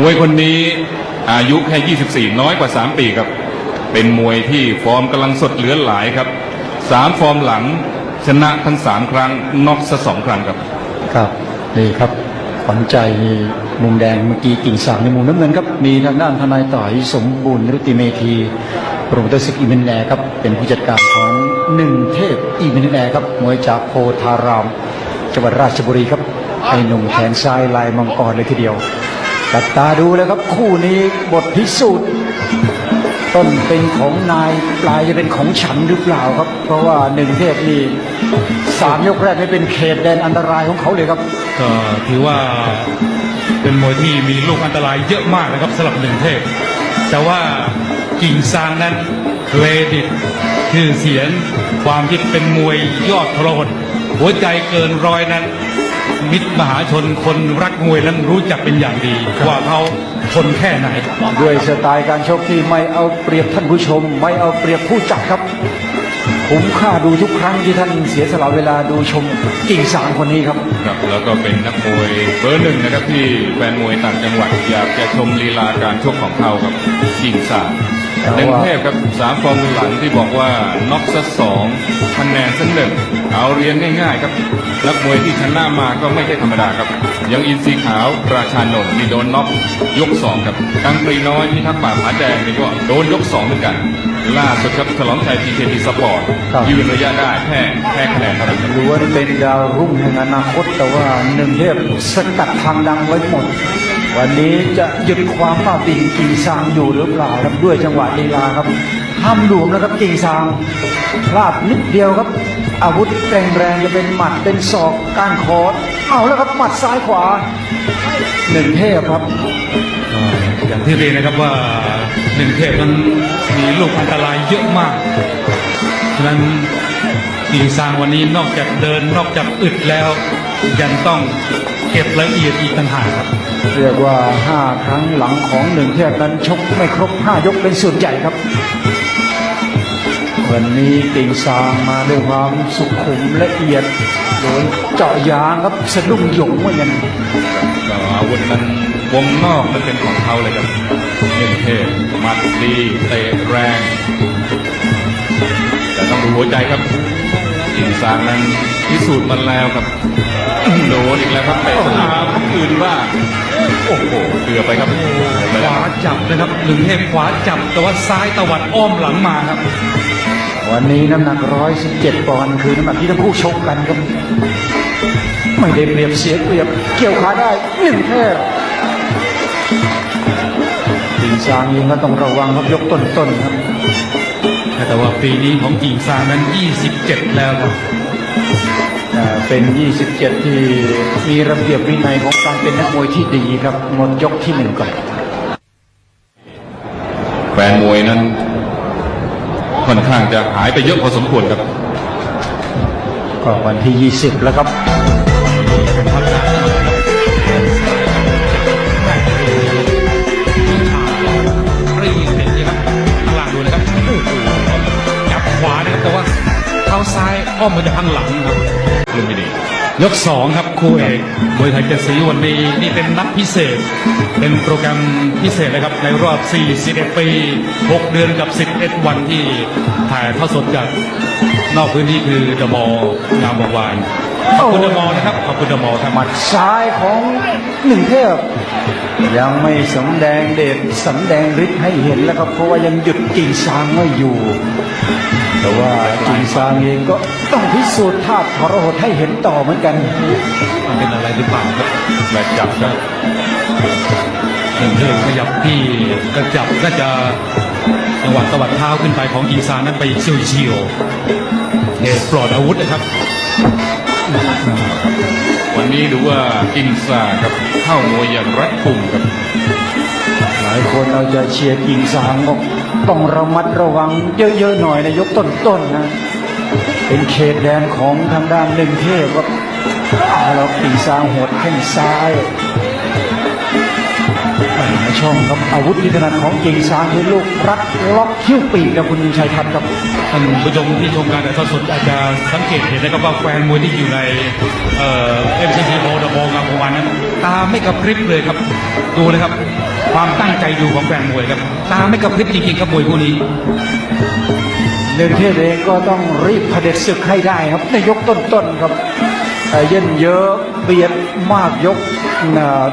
มวยคนนี้อายุแค่ 24 น้อยกว่า 3 ปีครับ เป็นมวยที่ฟอร์มกำลังสดเหลือหลายครับสามฟอร์มหลังชนะทั้ง 3 ครั้งน็อกซะสองครั้งครับ ครับ นี่ครับขวัญใจมุมแดงเมื่อกี้กิ่งสางในมุมน้ำเงินครับ มีทางด้านทนายต่อยสมบูรณ์รุติเมธีโปรโมเตอร์ศึกอีเมนแลครับ เป็นผู้จัดการของหนึ่งเทพอีเมนแลครับมวยจากโพธาราม จังหวัดราชบุรีครับไอ้หนุ่มแขนซ้ายลายมังกรเลยทีเดียว ตัดตาดูแล้วครับคู่นี้บทพิสูจน์ ต้นเป็นของนายปลายจะเป็นของฉันหรือเปล่าครับ เพราะว่าหนึ่งเทพนี่สามยกแรกนี่เป็นเขตแดนอันตรายของเขาเลยครับ ก็ถือว่าเป็นมวยที่มีลูกอันตรายเยอะมากนะครับสำหรับหนึ่งเทพ แต่ว่ากิ่งซางนั้นเครดิตชื่อเสียงความที่เป็นมวยยอดทรหดหัวใจเกินร้อยนั้น มิตรมหาชนคนรักมวยนั้นรู้จักเป็นอย่างดี ว่าเขาทนแค่ไหน ด้วยสไตล์การชกที่ไม่เอาเปรียบท่านผู้ชม ไม่เอาเปรียบผู้จัดครับคุ้มค่าดูทุกครั้งที่ท่านเสียสละเวลาดูชมกิ่งสางคนนี้ครับครับ แล้วก็เป็นนักมวยเบอร์หนึ่งนะครับที่แฟนมวยต่างจังหวัดอยากจะชมลีลาการชกของเขาครับยิงสามแต่ว่า หนึ่งเทพครับสามฟอร์มหลังที่บอกว่าน็อกซะสองคะแนนซะหนึ่งเอาเรียนง่ายๆครับนักมวยที่ชนะมาก็ไม่ใช่ธรรมดาครับอยังอินทรีขาวราชานนท์นี่โดนน็อกยกสองครับกังปรีน้อยที่ทักษ์ป่าผาแดงนี่ก็โดนยกสองเหมือนกัน ล่าสุดครับฉลองชัยทีเคทีสปอร์ตครับยืนระยะได้แพ้แพ้คะแนนเท่านั้นครับล้วนเป็นดาวรุ่งแห่งอนาคตแต่ว่าหนึ่งเทพสกัดทางดังไว้หมด วันนี้จะหยุดความป้าปิงกิ่งซางอยู่หรือเปล่าครับด้วยจังหวะลีลาครับห้ามหลวมนะครับกิ่งซางพลาดนิดเดียวครับ อาวุธแรงแรงจะเป็นหมัดเป็นศอกก้านคอเอาแล้วครับหมัดซ้ายขวาหนึ่งเทพครับอย่างที่เรียนนะครับว่าหนึ่งเทพนั้นมีลูกอันตรายเยอะมากฉะนั้นกิ่งซางวันนี้นอกจากเดินนอกจากอึดแล้วยังต้อง เก็บละเอียดอีกต่างหากครับเรียกว่า 5 ครั้งหลังของหนึ่งเทพนั้นชกไม่ครบ 5 ยกเป็นส่วนใหญ่ครับ วันนี้ติงซางมาด้วยความสุขุมละเอียดโดนเจาะยางครับสะดุ้งหยงเหมือนกันก็อาวุธนั้นวงนอกมันเป็นของเขาเลยครับหนึ่งเทพหมัดดีเตะแรง แต่ต้องดูหัวใจครับอินซางนั้นพิสูจน์มันแล้วครับ โดนอีกแล้วครับเตะขาคืนบ้างโอ้โหเกือบไปครับเกือบไปขแล้ววาครับจับนะครับหนึ่งเทพขวาจับแต่ว่าซ้ายตวัดอ้อมหลังมาครับ วันนี้น้ำหนัก 117 ปอนด์คือน้ำหนักที่ทั้งคู่ชกกันครับ ไม่ได้เปรียบเสียเปรียบเกี่ยวขาได้หนึ่งเทพติงซางเองก็ต้องระวังครับยกต้นๆครับ แต่ว่าปีนี้ของกิ่งซางนั้น 27 แล้วครับอ่า เป็น 27 ที่มีระเบียบวินัยของการเป็นนักมวยที่ดีครับหมดยกที่หนึ่งก่อนแฟนมวยนั้นค่อนข้างจะหายไปเยอะพอสมควรครับก็วันที่ 20 แล้วครับเป็นภาพช้าหน่อยครับรีเห็นไหมครับข้างหลังดูนะครับโอ้โหจับขวานะครับแต่ว่าเท้าซ้ายอ้อมมาจากข้างหลังครับ เรื่องไม่ดียกสองครับคู่เอกมวยไทยเจ็ดสีวันนี้นี่เป็นนัดพิเศษ เป็นโปรแกรมพิเศษเลยครับในรอบ 41 ปี 6 เดือนกับ 11 วันที่ถ่ายทอดสดจากนอกพื้นที่คือเดมอลงามวงวานขอบคุณเดมอลนะครับขอบคุณเดมอลครับหมัดซ้ายของหนึ่งเทพยังไม่สำแดงเดชสำแดงฤทธิ์ให้เห็นแล้วครับเพราะว่ายังหยุด กิ่งซางไม่อยู่ แต่ว่ากิ่งซางเองก็ต้องพิสูจน์ธาทรหดให้เห็นต่อเหมือนกัน มันเป็นอะไรหรือเปล่าครับแบกจับครับหนึ่งเรื่องขยับที่กระจับน่าจะจังหวะตวัดเท้าขึ้นไปของอีซานนั้นไปเฉียวเฉียวๆเหตุปลอดอาวุธนะครับ วันนี้ดูว่ากินซาครับเข้ามวยอย่างรัดกุมครับหลายคนเราจะเชียร์กิ่งซางบอก ต้องระมัดระวังเยอะๆหน่อยในยกต้นๆนะ เป็นเขตแดนของทางด้านหนึ่งเทพครับเอาแล้วกิ่งซางหดแข้งซ้ายหาช่องครับอาวุธที่ถนัดของกิ่งซางคือลูกรักล็อกคิ้วปีกครับคุณชัยทัศน์ครับท่านผู้ชมที่ชมการถ่ายทอดสดอาจจะสังเกตเห็นนะครับว่าแฟนมวยที่อยู่ในเอ่อฟซีทีโบดบองามวานนั้นตาไม่กระพริบเลยครับ ดูเลยครับ ความตั้งใจดูของแฟนมวยครับตามไม่กระพริบจริงๆครับมวยคู่นี้เดินเทศเองก็ต้องรีบเผด็จศึกให้ได้ครับในยกต้นๆครับเอ่อเย็นเยอะเบียดมากยกเอ่อ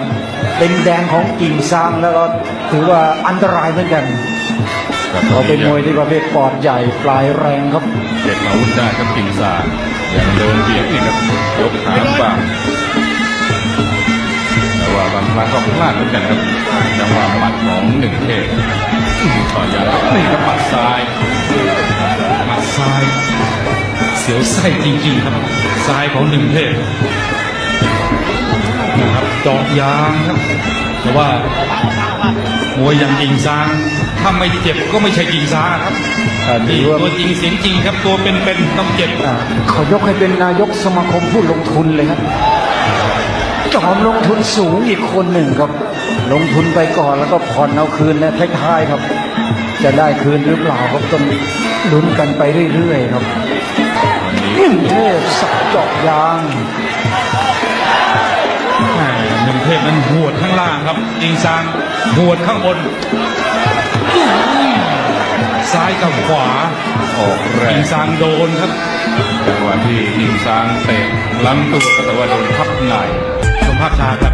เป็นแดงของกิ่งซางแล้วก็ถือว่าอันตรายเหมือนกันครับเขาเป็นมวยที่ประเภทปอดใหญ่ปลายแรงครับเด็กอาวุธได้ครับกิ่งซางยังเดินเบียดนี่ครับยกขาบ้าง แต่ว่าบางครั้งก็พลาดเหมือนกันครับจังหวะหมัดของหนึ่งเทพต่อยางครับนี่ครับหมัดซ้ายหมัดซ้าย เสียวไส้จริงๆครับซ้ายของหนึ่งเทพนะครับเจาะยางครับแต่ว่ามวยอย่างกิ่งซางถ้าไม่เจ็บก็ไม่ใช่กิ่งซางครับอ่าถืนี่อว่าตัวจริงเสียงจริงครับตัวเป็นๆต้องเจ็บอ่าเขายกให้เป็นนายกสมาคมผู้ลงทุนเลยครับ จอมลงทุนสูงอีกคนหนึ่งครับ ลงทุนไปก่อนแล้วก็ผ่อนเอาคืนในท้ายๆครับ จะได้คืนหรือเปล่าครับต้องลุ้นกันไปเรื่อยๆครับวันนี้หนึ่งเทพสับเจาะยางแหม่หนึ่งเทพนั้นหวดข้างล่างครับกิ่งซางหวดข้างบนอื้อซ้ายกับขวาออกแรกิ่งงซางโดนครับจังหวะที่กิ่งซางเตะลำตัวแต่ว่าโดนทับในชม ภาพช้าครับ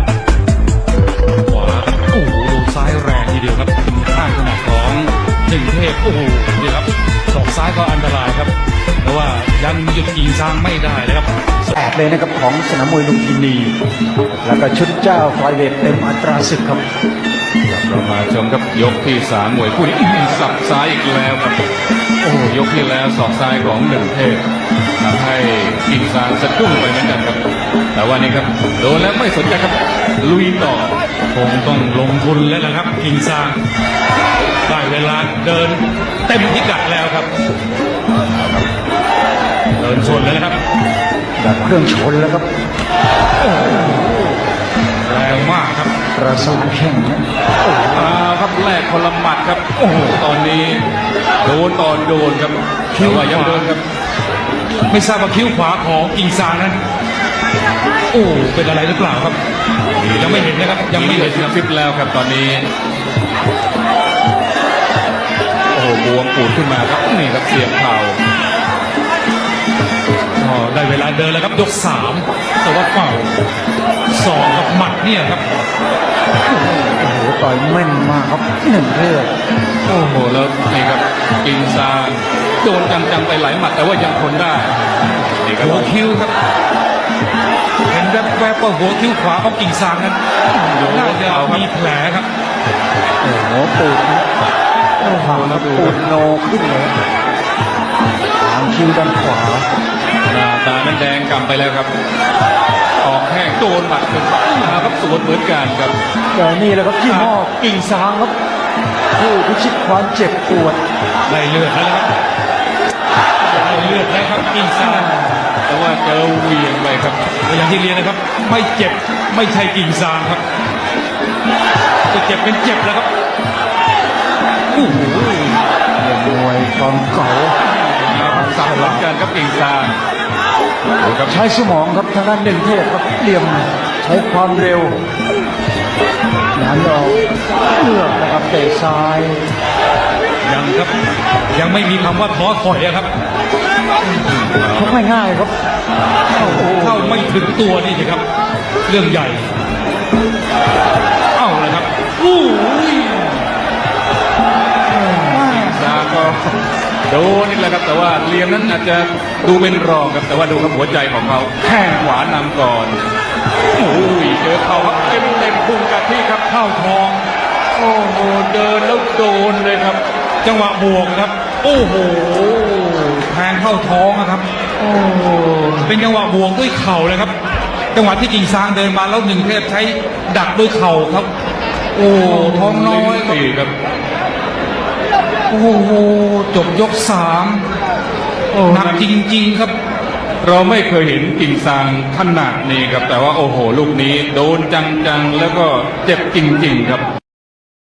ขวาครับโอ้โหดูซ้ายแรงทีเดียวครับข้างขนาดของหนึ่งเทพ โอ้โหนี่ครับศอกซ้ายก็อันตรายครับแต่ว่ายังหยุดกิ่งซางไม่ได้เลยครับแตกเลยนะครับของสนามมวยลุมพินี แล้วก็ชุดเจ้าไฟเวทเต็มอัตราศึกครับเรามาชมครับยกที่สามมวยคู่นี้อื้อหือสับซ้ายอีกแล้วครับโอ้โห ยกที่แล้วสอกซ้ายของหนึ่งเทพทำให้กิ่งซางสะดุ้งไปเหมือนกันครับ แต่ว่านี่ครับโดนแล้วไม่สนใจครับ ลุยต่อ คงต้องลงทุนแล้วนะครับ กิ่งซางได้เวลาเดินเต็มพิกัดแล้วครับ เดินชนแล้วนะครับแบบเครื่องชนแล้วครับแรงมากครับ ประสานแข้งนะ มาครับแลกคนละหมัดครับ โอ้โหตอนนี้ โดนตอนโดนครับแต่ว่ายังโดนครับ ไม่ทราบว่าคิ้วขวาของกิ่งซางนั้นโอ้เป็นอะไรหรือเปล่าครับยังไม่เห็นนะครับ ยังไม่เห็นครับฟิปแล้วครับตอนนี้โอ้โหบวมปูดขึ้นมาครับนี่ครับเสียบเข่าอ๋อได้เวลาเดินแล้วครับยกสามแต่ว่าเป่าสองกับหมัดเนี่ยครับ โอ้โหต่อยแม่นมากครับหนึ่งเทพโอ้โหแล้วนี่ครับกิงซานโดนจังๆไปหลายหมัดแต่ว่ายังทนได้นี่ครับหัวคิ้วครับเห็นแวบๆว่าหัวคิ้วขวาของกิ่งซางนั้นน่าจะมีแผลครับโอ้โหปูดนะโอ้โหแล้วปูดโนขึ้นเลยทางคิ้วด้านขวาหน้าตานั้นแดงกำไปแล้วครับ ออกแข้งโดนหมัดเป็นมาครับ สวนเหมือนกันครับแต่นี่แหละครับที่หม้อกิ่งซางครับผู้พิชิตความเจ็บปวดได้เลือดแล้วครับได้เลือดแล้วครับกิ่งซางแต่ว่าเจอเหวียงไปครับก็อย่างที่เรียนนะครับ ไม่เจ็บไม่ใช่กิ่งซางครับจะเจ็บเป็นเจ็บแล้วครับโอ้โหเรื่องมวยความเก่าสับหลังกันครับกิงซานดูครับใช้สมองครับทางด้านหนึ่งเทพครับเหลี่ยม ใช้ความเร็วหนานออกเลือกนะครับเตะซ้าย ยังครับ ยังไม่มีคำว่าท้อถอยอะครับ ชกง่ายๆครับโอ้โหเข้าไม่ถึงตัวนี่สิครับ เรื่องใหญ่ เอ้าเลยครับอู้ยกิงซานก็โดนนี่แหละครับ แต่ว่าเหลียมนั้นอาจจะดูเป็นรองครับ แต่ว่าดูครับหัวใจของเขาแข้งขวานำก่อนโอ้ยเจอเขาครับเต็มเต็มพุงกับที่ครับเข้าท้อง โอ้โหเดินแล้วโดนเลยครับ จังหวะบวกครับ โอ้โหแทงเข้าท้องนะครับ โอ้โหเป็นจังหวะบวกด้วยเข่าเลยครับ จังหวะที่กิ่งซางเดินมาแล้วหนึ่งเทพใช้ดักด้วยเข่าครับ โอ้ท้องน้อยสี่ครับโอ้โหจบยกสามหนักจริง ๆ ครับ เราไม่เคยเห็นกิ่งซางขนาดนี้ครับ แต่ว่าโอ้โห ลูกนี้ โดนจังๆ แล้วก็เจ็บจริงๆครับ